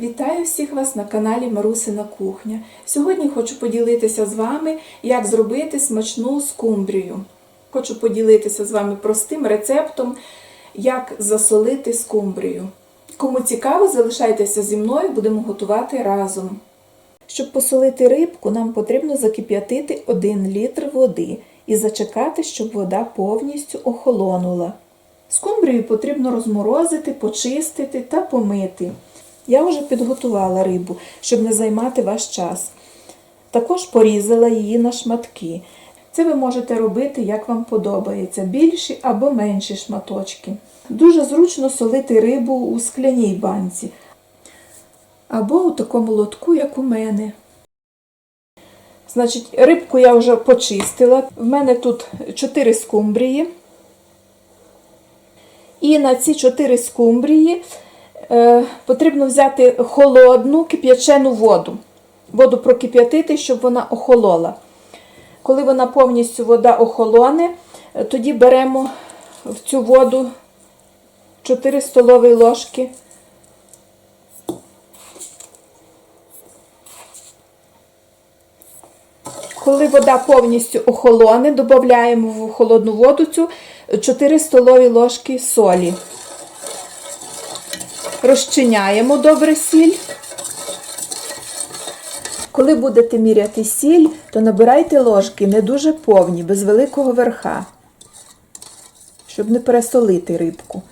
Вітаю всіх вас на каналі Марусина Кухня. Сьогодні хочу поділитися з вами, як зробити смачну скумбрію. Хочу поділитися з вами простим рецептом, як засолити скумбрію. Кому цікаво, залишайтеся зі мною, будемо готувати разом. Щоб посолити рибку, нам потрібно закип'ятити 1 літр води і зачекати, щоб вода повністю охолонула. Скумбрію потрібно розморозити, почистити та помити. Я вже підготувала рибу, щоб не займати ваш час. Також порізала її на шматки. Це ви можете робити, як вам подобається, більші або менші шматочки. Дуже зручно солити рибу у скляній банці або у такому лотку, як у мене. Значить, рибку я вже почистила. В мене тут 4 скумбрії. І на ці 4 скумбрії потрібно взяти холодну кип'ячену воду. Воду прокип'ятити, щоб вона охолола. Коли вона повністю вода охолоне, е, тоді беремо в цю воду 4 столові ложки. Коли вода повністю охолоне, додаємо в холодну воду цю 4 столові ложки солі. Розчиняємо добре сіль. Коли будете міряти сіль, то набирайте ложки не дуже повні, без великого верха, щоб не пересолити рибку.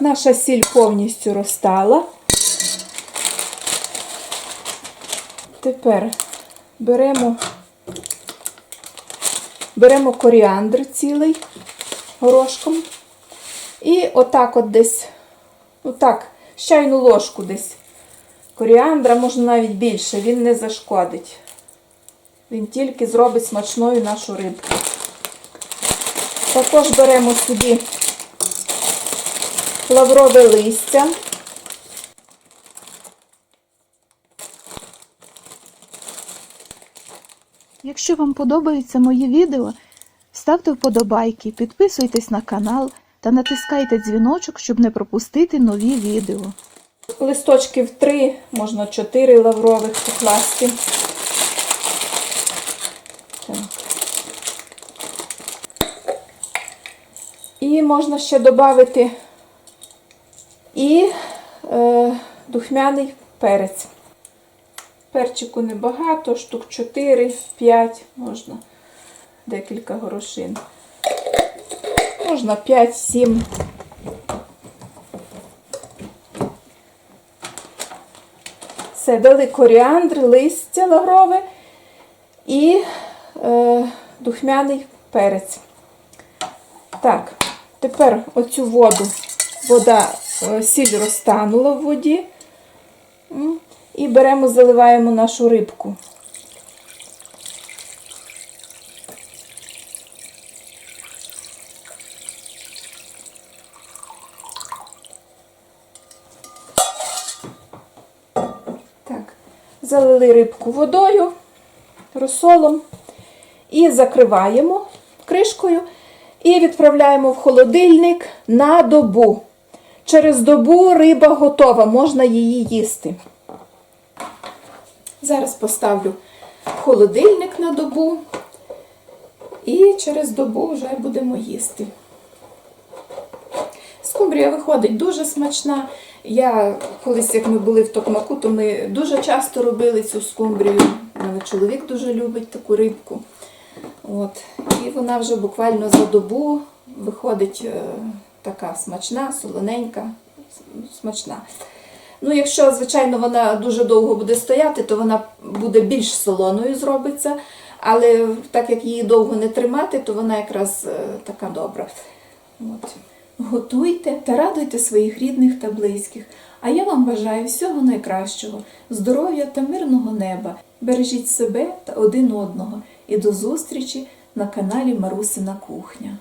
Наша сіль повністю розтала. Тепер беремо, беремо коріандр цілий горошком. І отак от десь, отак, чайну ложку десь. Коріандра, можна навіть більше, він не зашкодить. Він тільки зробить смачною нашу рибку. Також беремо сюди лаврове листя. Якщо вам подобаються мої відео, ставте вподобайки, підписуйтесь на канал та натискайте дзвіночок, щоб не пропустити нові відео. Листочків 3, можна 4 лаврових покласти. І можна ще додати і е, духмяний перець. Перчику небагато, штук 4-5 можна, декілька горошин. Можна 5-7. Все, дали коріандр, листя лаврове і е, духмяний перець. Так, тепер оцю воду, вода, е, сіль розтанула в воді. І беремо, заливаємо нашу рибку. Так, залили рибку водою, розсолом і закриваємо кришкою і відправляємо в холодильник на добу. Через добу риба готова, можна її їсти. Зараз поставлю холодильник на добу і через добу вже будемо їсти. Скумбрія виходить дуже смачна. Я колись, як ми були в Токмаку, то ми дуже часто робили цю скумбрію. Мене чоловік дуже любить таку рибку. От. І вона вже буквально за добу виходить е, така смачна, солоненька, смачна. Ну, якщо, звичайно, вона дуже довго буде стояти, то вона буде більш солоною зробиться. Але так як її довго не тримати, то вона якраз е, така добра. От. Готуйте та радуйте своїх рідних та близьких. А я вам бажаю всього найкращого, здоров'я та мирного неба. Бережіть себе та один одного. І до зустрічі на каналі Марусина Кухня.